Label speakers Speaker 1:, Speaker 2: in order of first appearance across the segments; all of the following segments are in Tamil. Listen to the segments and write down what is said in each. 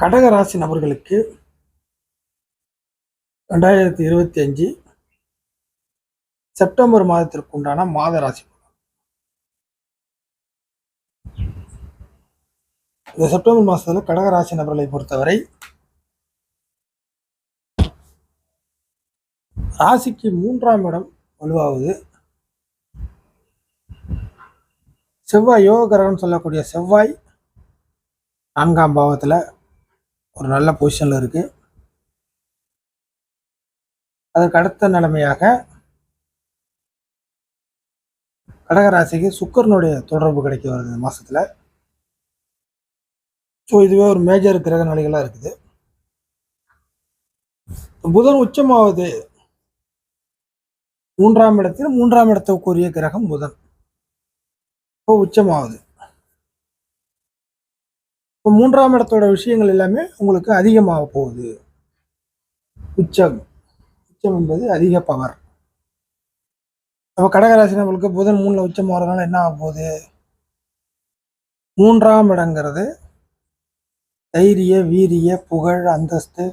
Speaker 1: கடகராசி நபர்களுக்கு ரெண்டாயிரத்தி இருபத்தி அஞ்சு செப்டம்பர் மாதத்திற்கு உண்டான மாத ராசி இந்த செப்டம்பர் மாதத்தில் கடகராசி நபர்களை பொறுத்தவரை ராசிக்கு மூன்றாம் இடம் வலுவாகுது செவ்வாய் யோக கிரகம் சொல்லக்கூடிய செவ்வாய் நான்காம் பாவத்தில் ஒரு நல்ல பொசிஷனில் இருக்கு. அதற்கு அடுத்த நிலைமையாக கடகராசிக்கு சுக்கரனுடைய தொடர்பு கிடைக்க வருது இந்த மாசத்துல. ஸோ இதுவே ஒரு மேஜர் கிரக நிலைகளாக இருக்குது. புதன் உச்சமாவது மூன்றாம் இடத்தில் மூன்றாம் இடத்துக்குரிய கிரகம் புதன். இப்போ உச்சமாகுது இப்போ மூன்றாம் இடத்தோட விஷயங்கள் எல்லாமே உங்களுக்கு அதிகமாக போகுது. உச்சம். உச்சம் என்பது அதிக பவர் அப்போ கடகராசி நம்மளுக்கு புதன் மூணில் உச்சம் வரதுனால என்ன ஆக போகுது? மூன்றாம் இடங்கிறது தைரிய வீரிய புகழ் அந்தஸ்து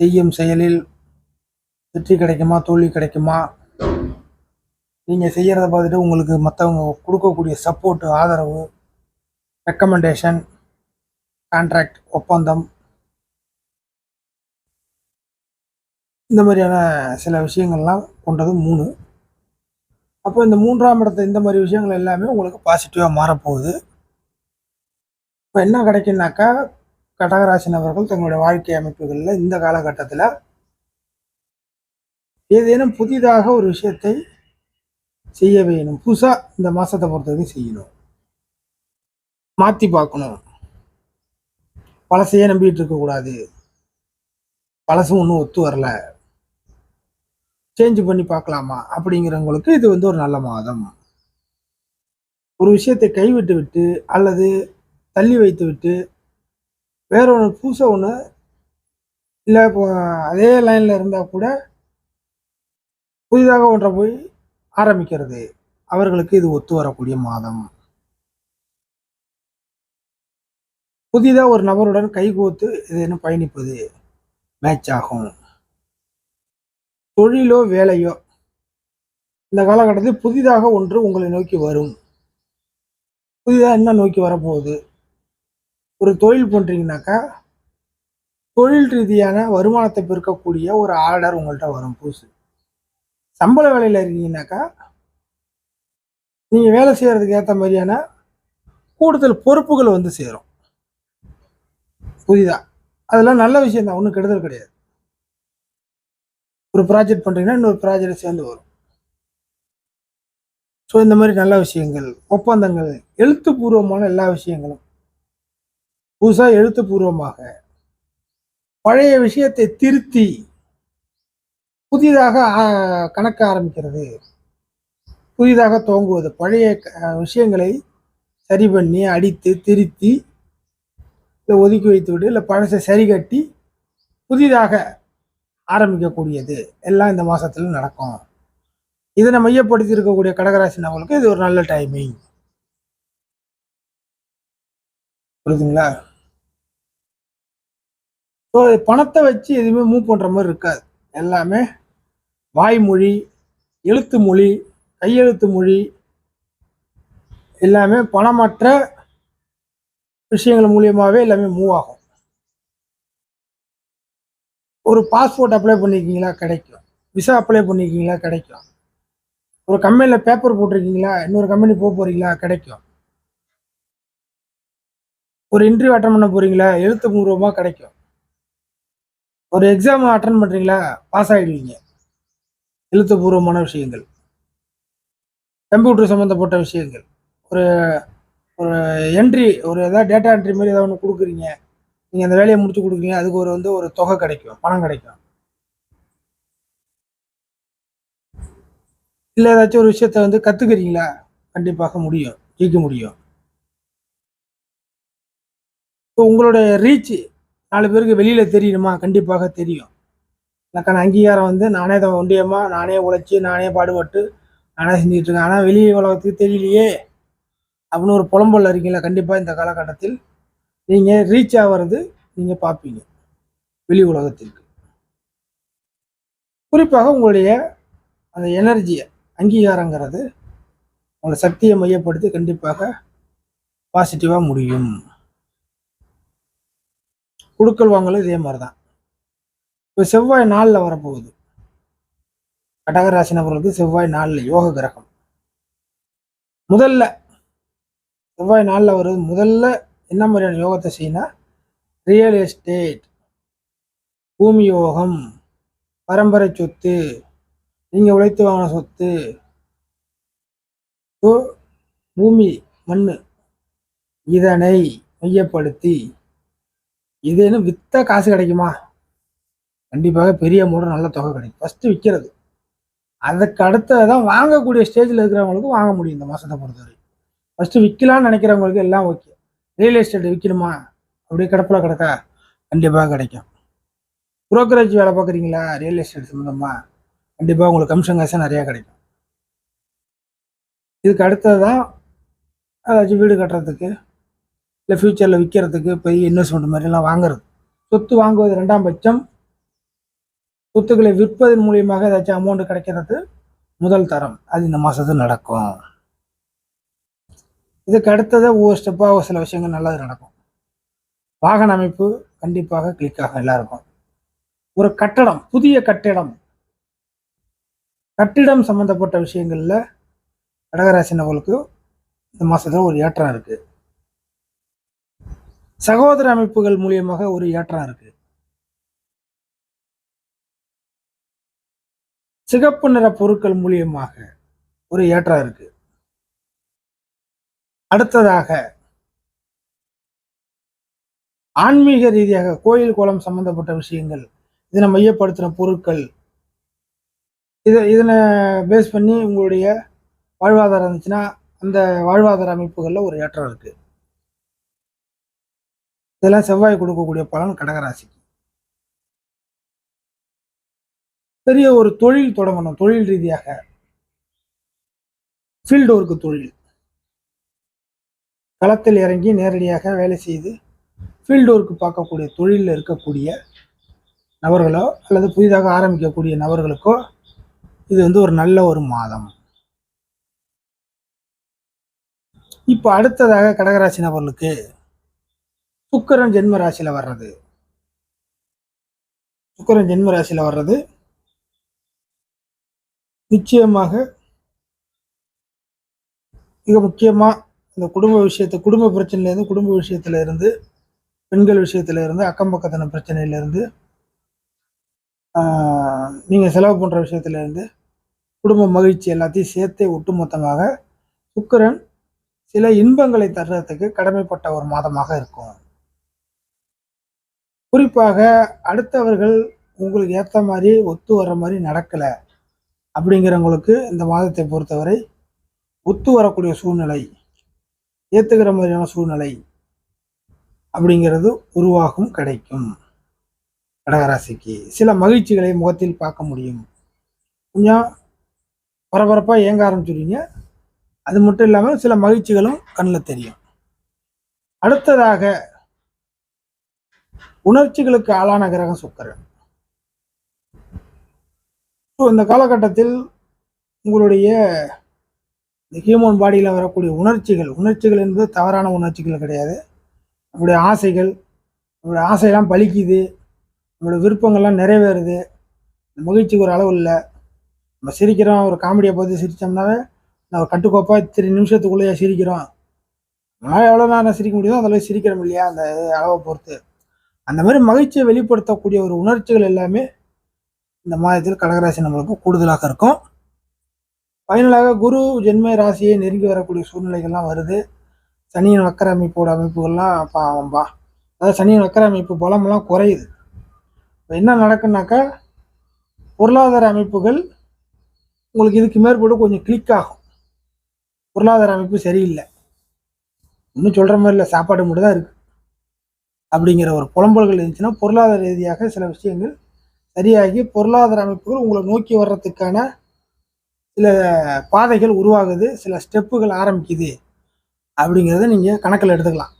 Speaker 1: செய்யும் செயலில் வெற்றி கிடைக்குமா தோல்வி கிடைக்குமா? நீங்கள் செய்கிறத பார்த்துட்டு உங்களுக்கு மற்றவங்க கொடுக்கக்கூடிய சப்போர்ட்டு ஆதரவு ரெக்கமெண்டேஷன் கான்ட்ராக்ட் ஒப்பந்தம். இந்த மாதிரியான சில விஷயங்கள்லாம் கொண்டது மூணு. அப்போ இந்த மூன்றாம் இடத்த இந்த மாதிரி விஷயங்கள் எல்லாமே உங்களுக்கு பாசிட்டிவாக மாறப்போகுது. இப்போ என்ன கிடைக்குன்னாக்கா கடகராசி நபர்கள் தங்களுடைய வாழ்க்கை அமைப்புகளில் இந்த காலகட்டத்தில் ஏதேனும் புதிதாக ஒரு விஷயத்தை செய்ய வேணும். புதுசாக இந்த மாதத்தை பொறுத்தவரைக்கும் செய்யணும். மாற்றி பார்க்கணும். பழசையே நம்பிட்டு இருக்கக்கூடாது பழசும் ஒன்றும் ஒத்து வரல. சேஞ்ச் பண்ணி பார்க்கலாமா? அப்படிங்கிறவங்களுக்கு இது வந்து ஒரு நல்ல மாதம். ஒரு விஷயத்தை கைவிட்டு விட்டு அல்லது தள்ளி வைத்து விட்டு வேற ஒன்று புதுசாக ஒன்று இல்லை இப்போ அதே லைனில் இருந்தால் கூட புதிதாக ஒன்றை போய் ஆரம்பிக்கிறது. அவர்களுக்கு இது ஒத்து வரக்கூடிய மாதம். புதிதாக ஒரு நபருடன் கைகோத்து என்ன பயணிப்பது மேட்ச் ஆகும். தொழிலோ வேலையோ இந்த காலகட்டத்தில் புதிதாக ஒன்று உங்களை நோக்கி வரும். புதிதாக என்ன நோக்கி வரப்போகுது? ஒரு தொழில் பண்ணுறீங்கனாக்கா தொழில் ரீதியான வருமானத்தை பெருக்கக்கூடிய ஒரு ஆர்டர் உங்கள்கிட்ட வரும் புதுசு. சம்பள வேலையில் இருக்கீங்கனாக்கா நீங்கள் வேலை செய்கிறதுக்கு ஏற்ற மாதிரியான கூடுதல் பொறுப்புகள் வந்து சேரும். புதிதாக அதெல்லாம் நல்ல விஷயம் தான் ஒன்றும் கெடுதல் கிடையாது. ஒரு ப்ராஜெக்ட் பண்ணுறீங்கன்னா இன்னொரு ப்ராஜெக்ட் சேர்ந்து வரும். ஸோ இந்த மாதிரி நல்ல விஷயங்கள் ஒப்பந்தங்கள் எழுத்துப்பூர்வமான எல்லா விஷயங்களும். புதுசாக எழுத்துப்பூர்வமாக பழைய விஷயத்தை திருத்தி புதிதாக கணக்க ஆரம்பிக்கிறது. புதிதாக துவங்குவது. பழைய விஷயங்களை சரி பண்ணி அடித்து திருத்தி இல்லை ஒதுக்கி வைத்து விட்டு இல்லை பழசை சரி கட்டி புதிதாக ஆரம்பிக்கக்கூடியது. எல்லாம் இந்த மாதத்தில் நடக்கும். இதனை மையப்படுத்தி இருக்கக்கூடிய கடகராசி நபர்களுக்கு இது ஒரு நல்ல டைமிங் புரியுதுங்களா? ஸோ பணத்தை வச்சு எதுவுமே மூவ் பண்ணுற மாதிரி இருக்காது. எல்லாமே வாய்மொழி எழுத்து மொழி கையெழுத்து மொழி எல்லாமே பணமற்ற விஷயங்கள் மூலியமாகவே எல்லாமே மூவ் ஆகும். ஒரு பாஸ்போர்ட் அப்ளை பண்ணியிருக்கீங்களா கிடைக்கும். விசா அப்ளை பண்ணியிருக்கீங்களா கிடைக்கும். ஒரு கம்பெனியில் பேப்பர் போட்டிருக்கீங்களா? இன்னொரு கம்பெனி போக போகிறீங்களா கிடைக்கும். ஒரு இன்டர்வியூ அட்டன் பண்ண போகிறீங்களா எழுத்து பூர்வமாக கிடைக்கும். ஒரு எக்ஸாம் அட்டன் பண்ணுறீங்களா பாஸ் ஆகிடுவீங்க எழுத்துப்பூர்வமான விஷயங்கள். கம்ப்யூட்டர் சம்மந்தப்பட்ட விஷயங்கள். ஒரு ஒரு என்ட்ரி ஒரு ஏதாவது டேட்டா என்ட்ரி மாதிரி ஏதாவது ஒன்று கொடுக்குறீங்க. நீங்கள் அந்த வேலையை முடிச்சு கொடுக்குறீங்க. அதுக்கு ஒரு வந்து ஒரு தொகை கிடைக்கும் பணம் கிடைக்கும். இல்லை ஏதாச்சும் ஒரு விஷயத்த வந்து கற்றுக்குறீங்களா கண்டிப்பாக முடியும் ஜெயிக்க முடியும். இப்போ உங்களுடைய ரீச் நாலு பேருக்கு வெளியில் தெரியணுமா? கண்டிப்பாக தெரியும். எனக்கான அங்கீகாரம் வந்து நானே தான் ஒண்டியமாக நானே உழைச்சி நானே பாடுபட்டு நானே செஞ்சுட்டு இருக்கேன். ஆனால் வெளி உலகத்துக்கு தெரியலையே. அப்படின்னு ஒரு புலம்பல் இருக்கீங்களா கண்டிப்பாக இந்த காலகட்டத்தில் நீங்கள் ரீச் ஆகிறது நீங்கள் பார்ப்பீங்க. வெளி உலகத்திற்கு. குறிப்பாக உங்களுடைய அந்த எனர்ஜியை அங்கீகாரங்கிறது உங்களோட சக்தியை மையப்படுத்தி கண்டிப்பாக பாசிட்டிவாக முடியும். குடுக்கல் வாங்கலும் இதே மாதிரி தான் இப்போ செவ்வாய் நாளில் வரப்போகுது. கடகராசி நபர்களுக்கு செவ்வாய் நாளில் யோக கிரகம். முதல்ல செவ்வாய் நாளில் வருது முதல்ல என்ன மாதிரியான யோகத்தை செய்யணும் ரியல் எஸ்டேட் பூமி யோகம் பரம்பரை சொத்து நீங்கள் உழைத்து வாங்கின சொத்து பூமி மண் இதனை மையப்படுத்தி இதுன்னு வித்தா காசு கிடைக்குமா? கண்டிப்பாக பெரிய மூட நல்ல தொகை கிடைக்கும். ஃபஸ்ட்டு விற்கிறது அதுக்கு அடுத்ததான் வாங்கக்கூடிய ஸ்டேஜில் இருக்கிறவங்களுக்கு வாங்க முடியும் இந்த மாதத்தை பொறுத்தவரை. ஃபஸ்ட்டு விற்கலான்னு நினைக்கிறவங்களுக்கு எல்லாம் ஓகே ரியல் எஸ்டேட் விற்கணுமா அப்படியே கிடப்பில் கிடக்கா? கண்டிப்பாக கிடைக்கும். புரோக்கரேஜ் வேலை பார்க்குறீங்களா? ரியல் எஸ்டேட் சம்மந்தமாக கண்டிப்பாக உங்களுக்கு கமிஷன் காசு நிறையா கிடைக்கும். இதுக்கு அடுத்தது தான் அதாச்சும் வீடு கட்டுறதுக்கு இல்லை ஃப்யூச்சரில் விற்கிறதுக்கு பெரிய இன்வெஸ்ட்மெண்ட் மாதிரிலாம் வாங்குறது. சொத்து வாங்குவது ரெண்டாம் பட்சம். சொத்துக்களை விற்பதன் மூலியமாக ஏதாச்சும் அமௌண்ட் கிடைக்கிறது முதல் தரம். அது இந்த மாதத்தில் நடக்கும். இதுக்கு அடுத்தது ஒவ்வொரு ஸ்டெப்பாக ஒரு சில விஷயங்கள் நல்லது நடக்கும். வாகன அமைப்பு கண்டிப்பாக கிளிக் ஆகும் எல்லாருக்கும். ஒரு கட்டடம் புதிய கட்டிடம். கட்டிடம் சம்பந்தப்பட்ட விஷயங்களில் கடகராசி நபர்களுக்கு இந்த மாதத்தில் ஒரு ஏற்றம் இருக்குது சகோதர அமைப்புகள் மூலியமாக ஒரு ஏற்றம் இருக்குது சிகப்பு நிற பொருட்கள் மூலியமாக ஒரு ஏற்றம் இருக்குது அடுத்ததாக ஆன்மீக ரீதியாக கோயில் கோலம் சம்பந்தப்பட்ட விஷயங்கள் இதனை மையப்படுத்துகிற பொருட்கள் இதை இதனை பேஸ் பண்ணி உங்களுடைய வாழ்வாதாரம் இருந்துச்சுன்னா அந்த வாழ்வாதார அமைப்புகளில் ஒரு ஏற்றம் இருக்கு. இதெல்லாம் செவ்வாய் கொடுக்கக்கூடிய பலன் கடகராசிக்கு. பெரிய ஒரு தொழில் தொடங்கணும் தொழில் ரீதியாக. ஃபீல்டு ஒர்க்கு தொழில். களத்தில் இறங்கி நேரடியாக வேலை செய்து ஃபீல்டு ஒர்க்கு பார்க்கக்கூடிய தொழிலில் இருக்கக்கூடிய நபர்களோ அல்லது புதிதாக ஆரம்பிக்கக்கூடிய நபர்களுக்கோ இது வந்து ஒரு நல்ல ஒரு மாதம். இப்போ அடுத்ததாக கடகராசி நபர்களுக்கு சுக்கரன் ஜென்ம ராசியில் வர்றது. சுக்கரன் ஜென்ம ராசியில் வர்றது. நிச்சயமாக மிக முக்கியமாக இந்த குடும்ப விஷயத்தை குடும்ப பிரச்சனையிலேருந்து குடும்ப விஷயத்துல இருந்து பெண்கள் விஷயத்துல இருந்து அக்கம் பக்கத்தின பிரச்சனையிலேருந்து நீங்கள் செலவு பண்ணுற விஷயத்துல இருந்து குடும்ப மகிழ்ச்சி எல்லாத்தையும் சேர்த்தே ஒட்டுமொத்தமாக சுக்கரன் சில இன்பங்களை தர்றதுக்கு கடமைப்பட்ட ஒரு மாதமாக இருக்கும். குறிப்பாக அடுத்தவர்கள் உங்களுக்கு ஏற்ற மாதிரி ஒத்து வர்ற மாதிரி நடக்கலை அப்படிங்கிறவங்களுக்கு இந்த மாதத்தை பொறுத்தவரை ஒத்து வரக்கூடிய சூழ்நிலை ஏற்றுக்கிற மாதிரியான சூழ்நிலை அப்படிங்கிறது உருவாகும் கிடைக்கும். கடகராசிக்கு சில மகிழ்ச்சிகளை முகத்தில் பார்க்க முடியும். கொஞ்சம் பரபரப்பாக இயங்க ஆரம்பிச்சுடுவீங்க. அது மட்டும் இல்லாமல் சில மகிழ்ச்சிகளும் கண்ணில் தெரியும். அடுத்ததாக உணர்ச்சிகளுக்கு ஆளான கிரகம் சுக்கரன். ஸோ இந்த காலகட்டத்தில் உங்களுடைய இந்த ஹியூமன் பாடியில் வரக்கூடிய உணர்ச்சிகள் உணர்ச்சிகள் என்பது தவறான உணர்ச்சிகள் கிடையாது. நம்முடைய ஆசைகள் நம்மளுடைய ஆசையெல்லாம் பலிக்குது நம்மளோட விருப்பங்கள்லாம் நிறைவேறுது மகிழ்ச்சிக்கு ஒரு அளவு இல்லை. நம்ம சிரிக்கிறோம் ஒரு காமெடியை பார்த்து சிரித்தோம்னாவே நான் ஒரு கட்டுக்கோப்பாக திரு நிமிஷத்துக்குள்ளேயே சிரிக்கிறோம். நம்மளால் எவ்வளோ நேரம் சிரிக்க முடியுதோ அதெல்லாம் சிரிக்கிறோம் இல்லையா அந்த அளவை பொறுத்து. அந்த மாதிரி மகிழ்ச்சியை வெளிப்படுத்தக்கூடிய ஒரு உணர்ச்சிகள் எல்லாமே இந்த மாதத்தில் கடகராசி நம்மளுக்கு கூடுதலாக இருக்கும். ஃபைனலாக குரு ஜென்ம ராசியை நெருங்கி வரக்கூடிய சூழ்நிலைகள்லாம் வருது. சனியின் வக்கர அமைப்போட அமைப்புகள்லாம் பாவம்பா அதாவது சனியின் வக்கர அமைப்பு பலமெல்லாம் குறையுது. இப்போ என்ன நடக்குன்னாக்கா பொருளாதார அமைப்புகள் உங்களுக்கு இதுக்கு மேற்பட்டு கொஞ்சம் கிளிக் ஆகும். பொருளாதார அமைப்பு சரியில்லை. இன்னும் சொல்கிற மாதிரி இல்லை சாப்பாடு மட்டும் தான் இருக்குது அப்படிங்கிற ஒரு புலம்பல்கள் இருந்துச்சுன்னா பொருளாதார ரீதியாக சில விஷயங்கள் சரியாகி பொருளாதார அமைப்புகள் உங்களை நோக்கி வர்றதுக்கான சில பாதைகள் உருவாகுது சில ஸ்டெப்புகள் ஆரம்பிக்குது. அப்படிங்கிறத நீங்கள் கணக்கில் எடுத்துக்கலாம்.